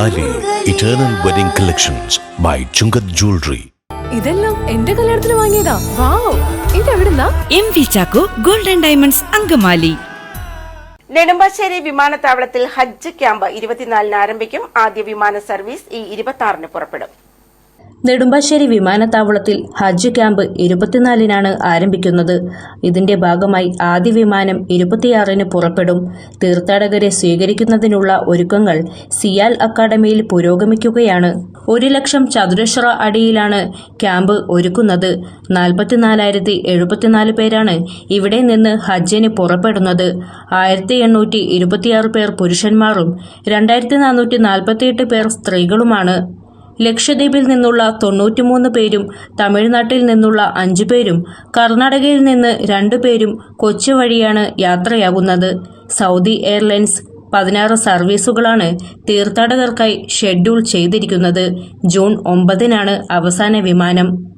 Eternal wedding collections by Chungath jewellery ഇതെല്ലാം എന്റെ കല്യാണത്തിന് വാങ്ങിയതാ. Wow ഇതെവിടുന്നാ? M V Chacko golden diamonds Angamaly. Nedumbassery വിമാനത്താവളത്തിൽ ഹജ്ജ് ക്യാമ്പ് ഇരുപത്തിനാലിന് ആരംഭിക്കും. ആദ്യ വിമാന സർവീസ് ഈ ഇരുപത്തി ആറിന് പുറപ്പെടും. നെടുമ്പാശ്ശേരി വിമാനത്താവളത്തിൽ ഹജ്ജ് ക്യാമ്പ് ഇരുപത്തിനാലിനാണ് ആരംഭിക്കുന്നത്. ഇതിന്റെ ഭാഗമായി ആദ്യ വിമാനം ഇരുപത്തിയാറിന് പുറപ്പെടും. തീർത്ഥാടകരെ സ്വീകരിക്കുന്നതിനുള്ള ഒരുക്കങ്ങൾ സിയാൽ അക്കാദമിയിൽ പുരോഗമിക്കുകയാണ്. ഒരു ലക്ഷം ചതുരശ്ര അടിയിലാണ് ക്യാമ്പ് ഒരുക്കുന്നത്. നാൽപ്പത്തിനാലായിരത്തി എഴുപത്തിനാല് പേരാണ് ഇവിടെ നിന്ന് ഹജ്ജിന് പുറപ്പെടുന്നത്. ആയിരത്തി എണ്ണൂറ്റി ഇരുപത്തിയാറ് പേർ പുരുഷന്മാരും രണ്ടായിരത്തി നാനൂറ്റി നാൽപ്പത്തിയെട്ട് പേർ സ്ത്രീകളുമാണ്. ലക്ഷദ്വീപിൽ നിന്നുള്ള തൊണ്ണൂറ്റിമൂന്ന് പേരും തമിഴ്നാട്ടിൽ നിന്നുള്ള അഞ്ചു പേരും കർണാടകയിൽ നിന്ന് രണ്ടു പേരും കൊച്ചി വഴിയാണ് യാത്രയാകുന്നത്. സൗദി എയർലൈൻസ് പതിനാറ് സർവീസുകളാണ് തീർത്ഥാടകർക്കായി ഷെഡ്യൂൾ ചെയ്തിരിക്കുന്നത്. ജൂൺ ഒമ്പതിനാണ് അവസാന വിമാനം.